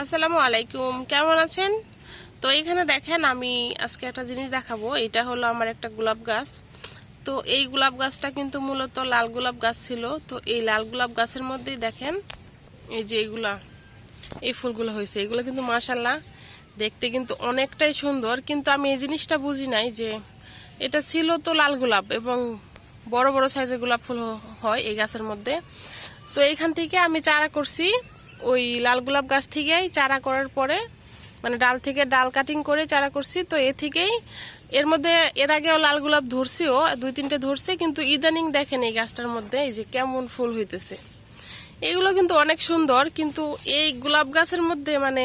আসসালামু আলাইকুম, কেমন আছেন? তো এখানে দেখেন আমি আজকে একটা জিনিস দেখাবো, এটা হলো আমার একটা গোলাপ গাছ। তো এই গোলাপ গাছটা কিন্তু মূলত লাল গোলাপ গাছ ছিল। তো এই লাল গোলাপ গাছের মধ্যেই দেখেন এই যে এইগুলা এই ফুলগুলো হয়েছে। এগুলো কিন্তু মাশাল্লাহ দেখতে কিন্তু অনেকটাই সুন্দর। কিন্তু আমি এই জিনিসটা বুঝি নাই যে এটা ছিল তো লাল গোলাপ এবং বড় বড় সাইজের গোলাপ ফুল হয় এই গাছের মধ্যে। তো এখান থেকে আমি চারা করছি। ওই লাল গোলাপ গাছ থেকেই চারা করার পরে মানে ডাল থেকে ডাল কাটিং করে চারা করছি। তো এ থেকেই, এর মধ্যে, এর আগেও লাল গোলাপ ধরছিও দুই তিনটে ধরছে, কিন্তু ইদানিং দেখেন এই গাছটার মধ্যে এই যে কেমন ফুল হইতেছে। এগুলো কিন্তু অনেক সুন্দর, কিন্তু এই গোলাপ গাছের মধ্যে মানে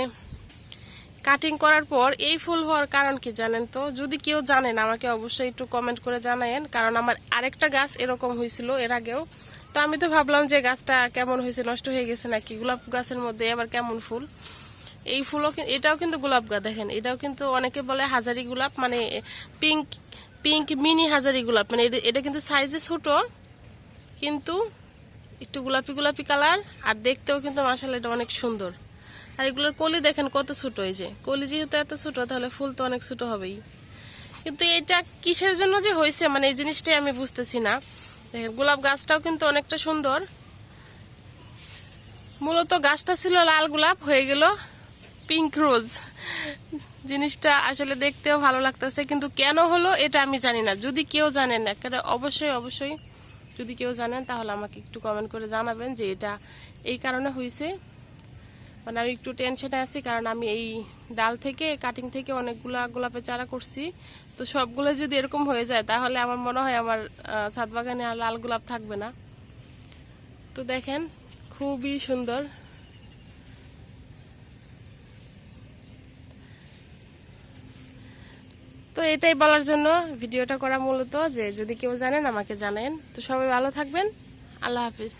কাটিং করার পর এই ফুল হওয়ার কারণ কি জানেন তো? যদি কেউ জানেন আমাকে অবশ্যই একটু কমেন্ট করে জানায়েন, কারণ আমার আরেকটা গাছ এরকম হয়েছিল এর আগেও। তো আমি তো ভাবলাম যে গাছটা কেমন হয়েছে, নষ্ট হয়ে গেছে নাকি? গোলাপ গাছের মধ্যে আবার কেমন ফুল? এই ফুলও এটাও কিন্তু গোলাপ গাছ দেখেন। এটাও কিন্তু অনেকে বলে হাজারি গোলাপ মানে পিঙ্ক পিঙ্ক মিনি হাজারি গোলাপ মানে এটা- এটা কিন্তু সাইজে ছোট, কিন্তু একটু গোলাপি গোলাপি কালার আর দেখতেও কিন্তু মাসাল এটা অনেক সুন্দর। আর এগুলোর কলি দেখেন কত ছোট এই যে। কলি যেহেতু এত ছোট, তাহলে ফুল তো অনেক ছোট হবেই। কিন্তু এটা কিসের জন্য যে হয়েছে? মানে এই জিনিসটাই আমি বুঝতেছি না। দেখেন, গোলাপ গাছটাও কিন্তু অনেকটা সুন্দর। মূলত গাছটা ছিল লাল গোলাপ, হয়ে গেল পিঙ্ক রোজ জিনিসটা আসলে দেখতেও ভালো লাগতেছে, কিন্তু কেন হলো এটা আমি জানি না। যদি কেউ জানেন, একেবারে অবশ্যই অবশ্যই যদি কেউ জানেন, তাহলে আমাকে একটু কমেন্ট করে জানাবেন যে এটা এই কারণে হয়েছে। মানে আমি একটু টেনশনে আছি, কারণ আমি এই ডাল থেকে কাটিং থেকে অনেকগুলা গোলাপের চারা করছি। তো সবগুলো যদি এরকম হয়ে যায়, তাহলে আমার মনে হয় আমার ছাদ বাগানে আর লাল গোলাপ থাকবে না। তো দেখেন, খুবই সুন্দর। তো এটাই বলার জন্য ভিডিওটা করা মূলত যে, যদি কেউ জানেন আমাকে জানেন তো সবাই ভালো থাকবেন। আল্লাহ হাফিজ।